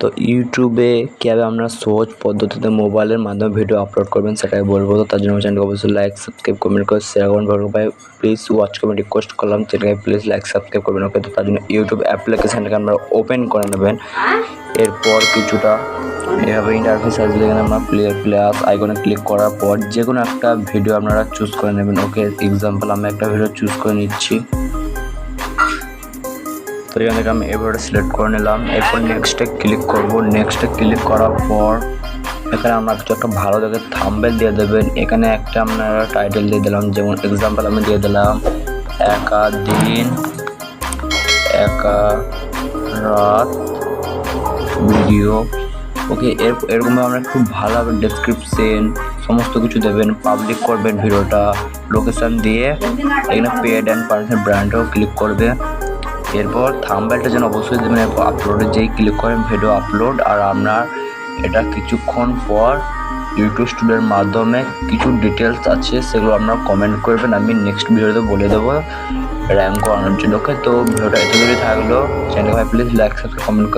তো ইউটিউবে কীভাবে আমরা সহজ পদ্ধতিতে মোবাইলের মাধ্যমে ভিডিও আপলোড করবেন সেটাই বলব। তো তার জন্য চ্যানেলকে অবশ্যই লাইক সাবস্ক্রাইব কমেন্ট করে শেয়ার করুন। ভালো ভাই প্লিজ ওয়াচ কমেন্ট রিকোয়েস্ট করলাম। চ্যানেলকে প্লিজ লাইক সাবস্ক্রাইব করবেন। ওকে তো তার জন্য ইউটিউব অ্যাপ্লিকেশানটাকে আমরা ওপেন করে নেবেন। এরপর কিছুটা এভাবে ইন্টারফেস আসলে এখানে আমরা প্লে প্লাস আইকনে ক্লিক করার পর যে কোনো একটা ভিডিও আপনারা চুজ করে নেবেন। ওকে এক্সাম্পল আমি একটা ভিডিও চুজ করে নিচ্ছি। তো এখান থেকে আমি এবারে সিলেক্ট করে নিলাম। এরপর নেক্সটে ক্লিক করব। নেক্সটে ক্লিক করার পর এখানে আমরা কিছু একটা ভালো দেখে থাম্বেল দিয়ে দেবেন, এখানে একটা আপনারা টাইটেল দিয়ে দিলাম, যেমন এক্সাম্পল আমি দিয়ে দিলাম একা দিন একা রাত ভিডিও ওকে এর এরকমভাবে আমরা খুব ভালোভাবে ডেসক্রিপশন সমস্ত কিছু দেবেন পাবলিক করবেন ভিডিওটা লোকেশন দিয়ে, এখানে পেড অ্যান্ড পার্সেন্ট ব্র্যান্ডও ক্লিক করবে। এরপর থাম্বেলটা যেন অবশ্যই দেবেন, এরপর আপলোডে যেই ক্লিক করেন ভিডিও আপলোড আর আপনার এটা কিছুক্ষণ পর ইউটিউব স্টুডিওর মাধ্যমে কিছু ডিটেলস আছে, সেগুলো আপনারা কমেন্ট করবেন, আমি নেক্সট ভিডিওতে বলে দেবো র্যাঙ্ক করানোর জন্য। তো ভিডিওটা এত থাকল। চ্যানেল ভাই প্লিজ লাইক সাবস্ক্রাইব কমেন্ট